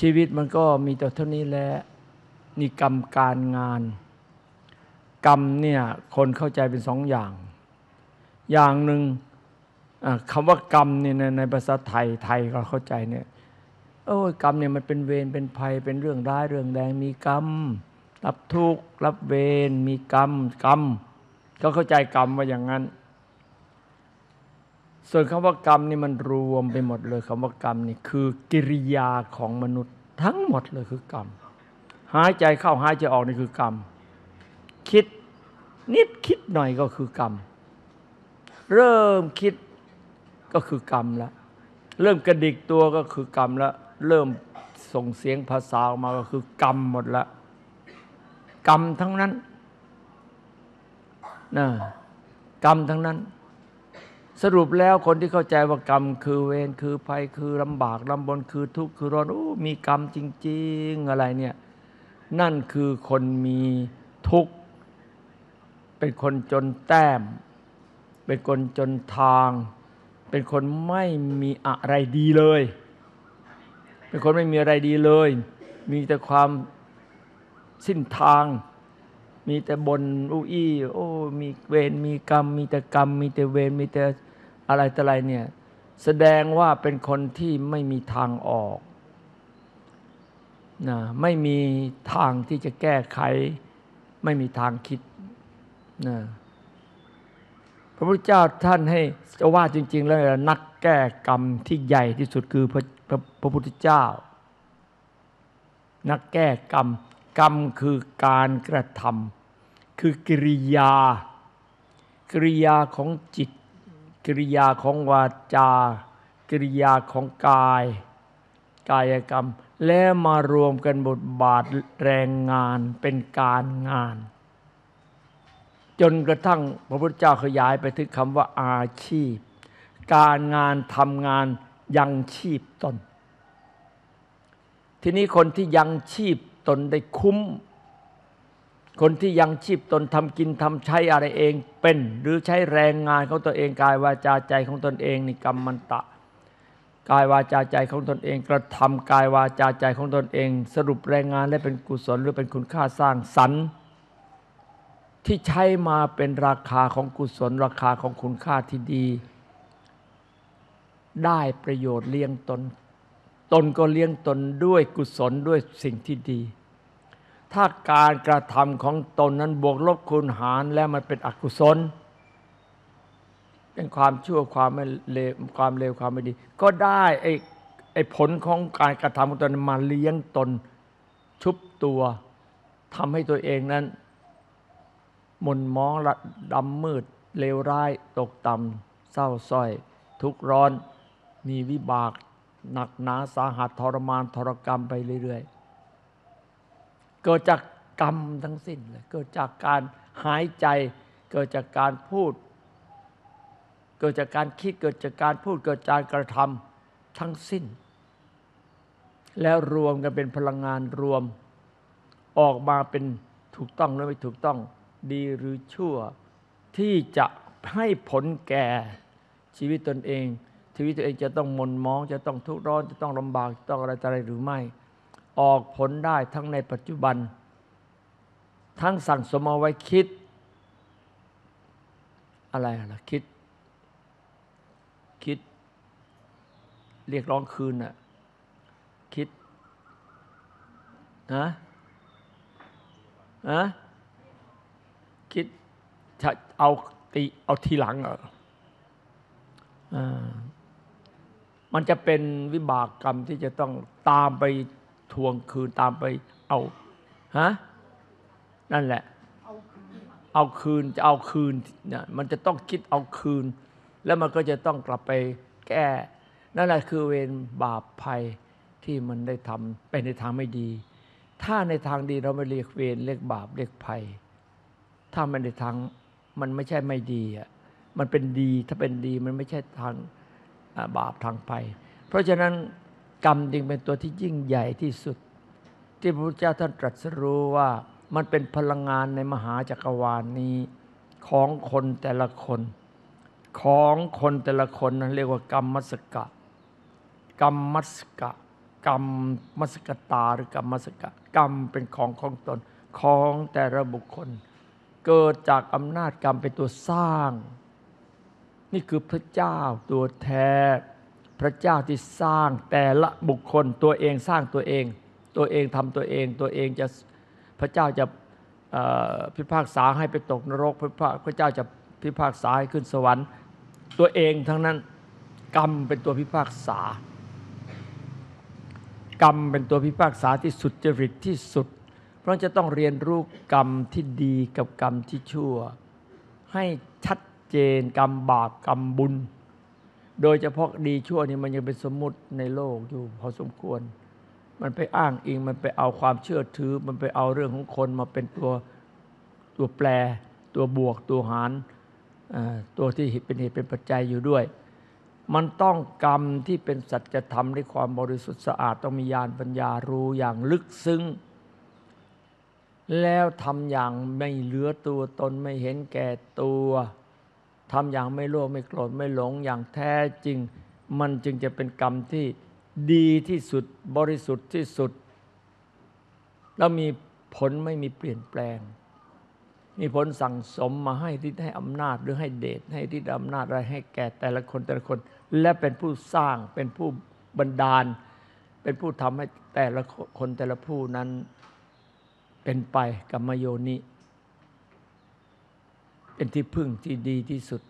ชีวิตมันก็มีแต่เท่านี้แหละนี่กรรมการงาน กรรมเนี่ยคนเข้าใจเป็นสองอย่าง อย่างหนึ่งอ่าคำว่ากรรมเนี่ยในในภาษาไทยไทยก็เข้าใจเนี่ยโอ้ยกรรมเนี่ยมันเป็นเวรเป็นภัยเป็นเรื่องร้ายเรื่องแดงมีกรรม รับทุกข์รับเวรมีกรรมกรรม ก็เข้าใจกรรมว่าอย่างนั้น ส่วนคำว่ากรรมนี่มันรวมไปหมดเลยคำว่ากรรมนี่คือกิริยาของมนุษย์ทั้งหมดเลยคือกรรม หายใจเข้าหายใจออกนี่คือกรรม คิดนิดคิดหน่อยก็คือกรรม เริ่มคิดก็คือกรรมแล้วเริ่มกระดิกตัวก็คือกรรมแล้วเริ่มส่งเสียงภาษาออกมาก็คือกรรมหมดละกรรมทั้งนั้นนะกรรมทั้งนั้น สรุปแล้วคนที่เข้าใจว่ากรรม คือเวรคือภัยคือลำบากลำบนคือทุกข์คือร้อนโอ้มีกรรมจริง ๆ อะไรเนี่ย นั่นคือคนมีทุกข์ เป็นคนจนแต้ม เป็นคนจนทาง เป็นคนไม่มีอะไรดีเลย เป็นคนไม่มีอะไรดีเลย มีแต่ความสิ้นทางมีแต่บนอุอี้โอ้ มีเวรมีกรรม มีแต่กรรม มีแต่เวรมีแต่ อะไรแต่อะไรเนี่ย แสดงว่าเป็นคนที่ไม่มีทางออกนะไม่มีทางที่จะแก้ไข ไม่มีทางคิดนะพระพุทธเจ้าท่านให้จะว่าจริง ๆ แล้วนักแก้กรรมที่ใหญ่ที่สุดคือพระพระพระพุทธเจ้า นักแก้กรรม กรรมคือการกระทำคือกิริยา กิริยาของจิต กิริยาของวาจา กิริยาของกาย กายกรรม แล้วมารวมกันบทบาทแรงงานเป็นการงาน จนกระทั่งพระพุทธเจ้าขยายไปถึงคำว่าอาชีพ การงานทำงานยังชีพตน ทีนี้คนที่ยังชีพตนได้คุ้ม คนที่ยังชีพตนทำกินทำใช้อะไรเองเป็น หรือใช้แรงงานของตัวเองกายวาจาใจของตนเองนี่กรรมมันตะ กายวาจาใจของตนเองกระทำกายวาจาใจของตนเอง สรุปแรงงานและเป็นกุศลหรือเป็นคุณค่าสร้างสรรค์ ที่ใช้มาเป็นราคาของกุศล ราคาของคุณค่าที่ดี ได้ประโยชน์เลี้ยงตน ตนก็เลี้ยงตนด้วยกุศลด้วยสิ่งที่ดี ถ้าการกระทำของตนนั้นบวกลบคูณหารแล้วมันเป็นอกุศล เป็นความชั่วความไม่เลวความเลวความไม่ดี ก็ได้ไอ้ไอ้ผลของการกระทำของตนมาเลี้ยงตน ชุบตัวทำให้ตัวเองนั้นหม่นมองละดำมืด เลวร้าย ตกต่ำเศร้าส้อย ทุกร้อน มีวิบาก หนักหนาสาหัสทรมานทรกรรมไปเรื่อย ๆ เกิดจากกรรมทั้งสิ้นเลยเกิดจากการหายใจ เกิดจากการพูด เกิดจากการคิดเกิดจากการพูดเกิดจากการกระทำทั้งสิ้น แล้วรวมกันเป็นพลังงานรวม ออกมาเป็นถูกต้องหรือไม่ถูกต้องดีหรือชั่ว ที่จะให้ผลแก่ชีวิตตนเองชีวิตตัวเองจะต้องมนมอง จะต้องทุกข์ร้อนจะต้องลำบากจะต้องอะไรอะไรหรือไม่ ออกผลได้ทั้งในปัจจุบัน ทั้งสั่งสมเอาไว้คิด อะไรล่ะคิด คิด เรียกร้องคืนน่ะคิดนะนะคิดจะเอาตีเอาทีหลังเหรออ่ามันจะเป็นวิบากกรรมที่จะต้องตามไป ทวงคืนตามไปเอาฮะนั่นแหละ เอาคืนจะเอาคืนเนี่ยมันจะต้องคิดเอาคืน แล้วมันก็จะต้องกลับไปแก้ นั่นแหละคือเวรบาปภัยที่มันได้ทำไปในทางไม่ดี ถ้าในทางดีเราไม่เรียกเวรเรียกบาปเรียกภัย ถ้ามันในทางมันไม่ใช่ไม่ดีอะมันเป็นดีถ้าเป็นดีมันไม่ใช่ทางบาปทางภัย เพราะฉะนั้น กรรมจึงเป็นตัวที่ยิ่งใหญ่ที่สุด ที่พระพุทธเจ้าท่านตรัสรู้ว่ามันเป็นพลังงานในมหาจักรวาลนี้ของคนแต่ละคน ของคนแต่ละคนนั้นเรียกว่ากรรมมัสกะ กรรมมัสกะ กรรมมัสกตาหรือกรรมมัสกะ กรรมเป็นของของตนของแต่ละบุคคล เกิดจากอำนาจกรรมเป็นตัวสร้าง นี่คือพระเจ้าตัวแท้ พระเจ้าที่สร้างแต่ละบุคคลตัวเองสร้างตัวเอง ตัวเองทำตัวเอง ตัวเองจะพระเจ้าจะพิพากษาให้ไปตกนรกพระพระพระเจ้าจะพิพากษาให้ขึ้นสวรรค์ ตัวเองทั้งนั้นกรรมเป็นตัวพิพากษา กรรมเป็นตัวพิพากษาที่สุดจริตที่สุด เพราะจะต้องเรียนรู้กรรมที่ดีกับกรรมที่ชั่ว ให้ชัดเจนกรรมบาปกรรมบุญ โดยเฉพาะดีชั่วนี่มันยังเป็นสมมุติในโลกอยู่พอสมควร มันไปอ้างอิงมันไปเอาความเชื่อถือ มันไปเอาเรื่องของคนมาเป็นตัวตัวแปร ตัวบวกตัวหารตัวที่เป็นเหตุเป็นปัจจัยอยู่ด้วย มันต้องกรรมที่เป็นสัจธรรมด้วยความบริสุทธิ์สะอาดต้องมีญาณปัญญารู้อย่างลึกซึ้งแล้วทำอย่างไม่เหลือตัวตนไม่เห็นแก่ตัว ทำอย่างไม่โลภไม่โกรธไม่หลงอย่างแท้จริง มันจึงจะเป็นกรรมที่ดีที่สุดบริสุทธิ์ที่สุด แล้วมีผลไม่มีเปลี่ยนแปลง มีผลสั่งสมมาให้ที่ให้อำนาจหรือให้เดชให้ที่อำนาจอะไรให้แก่แต่ละคนแต่ละคน และเป็นผู้สร้างเป็นผู้บันดาล เป็นผู้ทำให้แต่ละคนแต่ละผู้นั้นเป็นไปกรรมโยนิ เป็นที่พึ่งที่ดีที่สุด